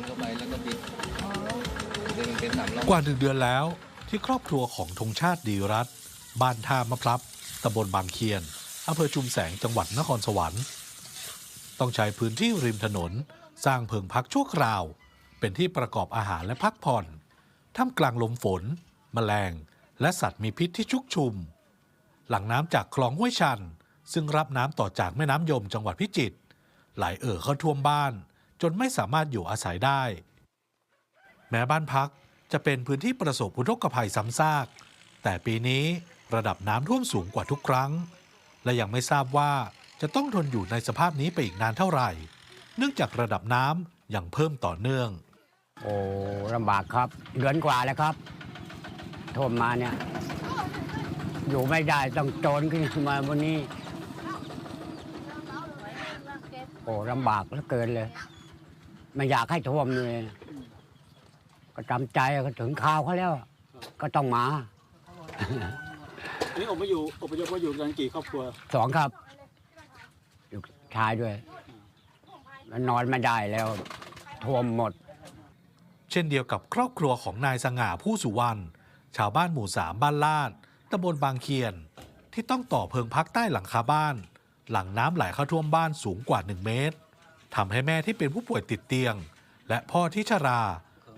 นเข้าไปแล้วก็บิดดึงเป็นสามรอบกว่าหนึ่งเดือนแล้วที่ครอบครัวของธงชาติดีรัตน์บ้านท่ามะพร้าตำบลบางเคียนอำเภอชุมแสงจังหวัดนครสวรรค์ ต้องใช้พื้นที่ริมถนน สร้างเพิงพักชั่วคราว เป็นที่ประกอบอาหารและพักผ่อนท่ามกลางลมฝน แมลง และสัตว์มีพิษที่ชุกชุม หลังน้ำจากคลองห้วยชัน ซึ่งรับน้ำต่อจากแม่น้ำยมจังหวัดพิจิตรไหลเอ่อเข้าท่วมบ้าน จนไม่สามารถอยู่อาศัยได้ แม้บ้านพักจะเป็นพื้นที่ประสบอุทกภัยซ้ำซาก แต่ปีนี้ระดับน้ำท่วมสูงกว่าทุกครั้ง และยังไม่ทราบว่าจะต้องทนอยู่ในสภาพนี้ไปอีกนานเท่าไหร่ เนื่องจากระดับน้ำยังเพิ่มต่อเนื่อง โอ้ลำบากครับ เดือนกว่าแล้วครับท่วมมาเนี่ย อยู่ไม่ได้ต้องโจรขึ้นมาบนนี้ โอ้ลำบากเหลือเกินเลย ไม่อยากให้ท่วมเลยนะก็จำใจก็ถึงข่าวเขาแล้ว ก็ต้องมาอันนี้อพยพอพยพมาอยู่กันกี่ครอบครัวสองครับ อยู่ชายด้วยแล้วนอนไม่ได้แล้วท่วมหมด เช่นเดียวกับครอบครัวของนายสง่าผู้สุวรรณชาวบ้านหมู่สามบ้านลาดตำบลบางเคียน ที่ต้องต่อเพิงพักใต้หลังคาบ้าน หลังน้ำไหลเข้าท่วมบ้านสูงกว่า 1 เมตร ทำให้แม่ที่เป็นผู้ป่วยติดเตียง และพ่อที่ชรา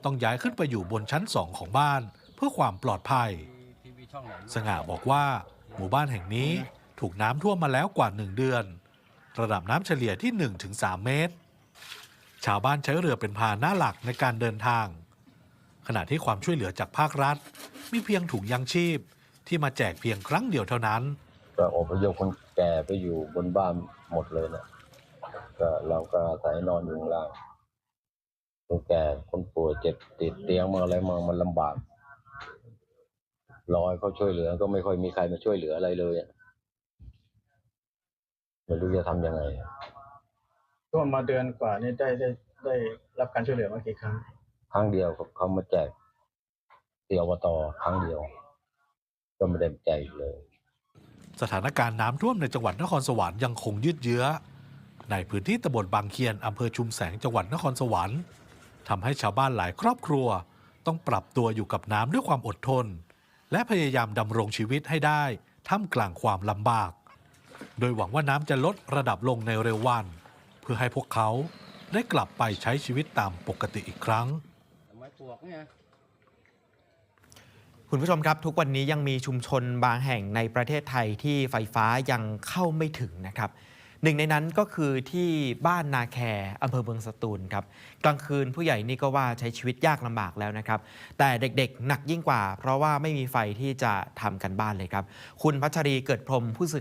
ต้องย้ายขึ้นไปอยู่บนชั้นสองของบ้าน เพื่อความปลอดภัย สง่าบอกว่า หมู่บ้านแห่งนี้ถูกน้ำท่วมมาแล้วกว่า1เดือน ระดับน้ำเฉลี่ยที่ 1-3 เมตร ชาวบ้านใช้เรือเป็นพาหนะหลักในการเดินทาง ขณะที่ความช่วยเหลือจากภาครัฐ มีเพียงถุงยังชีพ ที่มาแจกเพียงครั้งเดียวเท่านั้น ก็อพยพคนแก่ไปอยู่บนบ้านหมดเลยนะ ก็เราก็อาศัยนอนอยู่ข้างล่างคนแก่คนป่วยเจ็บติดเตียงมาอะไรมามันลำบากรอให้เขาช่วยเหลือ ก็ไม่ค่อยมีใครมาช่วยเหลืออะไรเลยอะไม่รู้จะทำยังไงท่วมมาเดือนกว่านี่ได้ได้ได้รับการช่วยเหลือมากี่ครั้งครั้งเดียวครับเขามาแจกที่อบตครั้งเดียว ก็ไม่ได้แจกอีกเลย สถานการณ์น้ำท่วมในจังหวัดนครสวรรค์ยังคงยืดเยื้อ ในพื้นที่ตำบลบางเคียนอำเภอชุมแสงจังหวัดนครสวรรค์ทำให้ชาวบ้านหลายครอบครัว ต้องปรับตัวอยู่กับน้ำด้วยความอดทน และพยายามดำรงชีวิตให้ได้ท่ามกลางความลำบาก โดยหวังว่าน้ำจะลดระดับลงในเร็ววัน เพื่อให้พวกเขาได้กลับไปใช้ชีวิตตามปกติอีกครั้งคุณผู้ชมครับ ทุกวันนี้ยังมีชุมชนบางแห่งในประเทศไทยที่ไฟฟ้ายังเข้าไม่ถึงนะครับ หนึ่งในนั้นก็คือที่บ้านนาแคอำเภอเมืองสตูลครับกลางคืนผู้ใหญ่นี่ก็ว่าใช้ชีวิตยากลำบากแล้วนะครับ แต่เด็กๆ หนักยิ่งกว่า เพราะว่าไม่มีไฟที่จะทำกันบ้านเลยครับ คุณพัชรีเกิดพรมผู้สื่อ